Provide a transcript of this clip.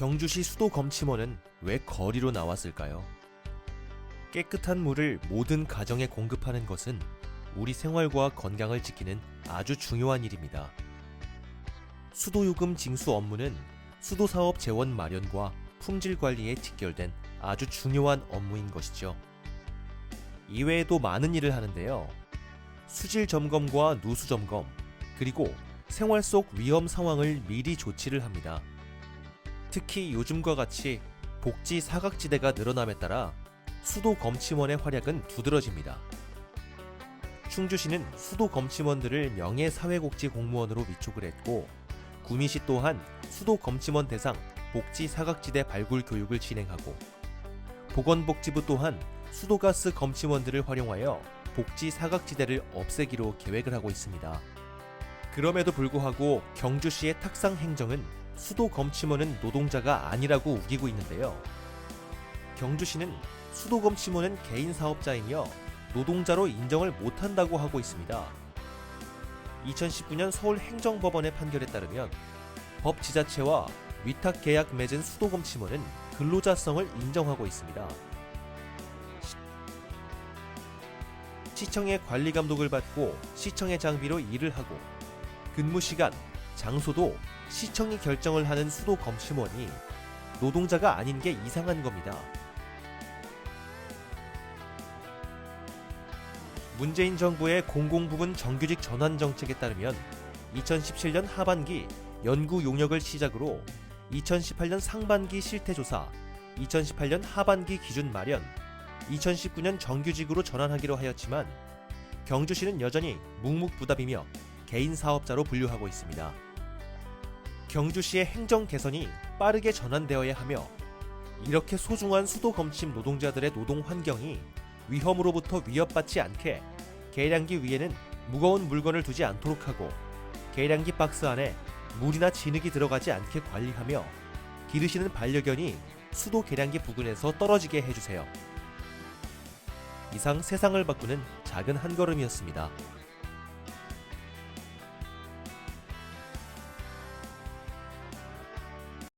경주시 수도 검침원은 왜 거리로 나왔을까요? 깨끗한 물을 모든 가정에 공급하는 것은 우리 생활과 건강을 지키는 아주 중요한 일입니다. 수도요금 징수 업무는 수도사업 재원 마련과 품질 관리에 직결된 아주 중요한 업무인 것이죠. 이외에도 많은 일을 하는데요. 수질 점검과 누수 점검, 그리고 생활 속 위험 상황을 미리 조치를 합니다. 특히 요즘과 같이 복지 사각지대가 늘어남에 따라 수도 검침원의 활약은 두드러집니다. 충주시는 수도 검침원들을 명예사회복지 공무원으로 위촉을 했고 구미시 또한 수도 검침원 대상 복지 사각지대 발굴 교육을 진행하고 보건복지부 또한 수도가스 검침원들을 활용하여 복지 사각지대를 없애기로 계획을 하고 있습니다. 그럼에도 불구하고 경주시의 탁상 행정은 수도 검침원은 노동자가 아니라고 우기고 있는데요. 경주시는 수도 검침원은 개인 사업자이며 노동자로 인정을 못한다고 하고 있습니다. 2019년 서울행정법원의 판결에 따르면 법 지자체와 위탁 계약 맺은 수도 검침원은 근로자성을 인정하고 있습니다. 시청의 관리 감독을 받고 시청의 장비로 일을 하고 근무 시간, 장소도 시청이 결정을 하는 수도 검침원이 노동자가 아닌 게 이상한 겁니다. 문재인 정부의 공공부문 정규직 전환 정책에 따르면 2017년 하반기 연구 용역을 시작으로 2018년 상반기 실태조사, 2018년 하반기 기준 마련, 2019년 정규직으로 전환하기로 하였지만 경주시는 여전히 묵묵부답이며 개인 사업자로 분류하고 있습니다. 경주시의 행정 개선이 빠르게 전환되어야 하며 이렇게 소중한 수도 검침 노동자들의 노동 환경이 위험으로부터 위협받지 않게 계량기 위에는 무거운 물건을 두지 않도록 하고 계량기 박스 안에 물이나 진흙이 들어가지 않게 관리하며 기르시는 반려견이 수도 계량기 부근에서 떨어지게 해주세요. 이상 세상을 바꾸는 작은 한 걸음이었습니다.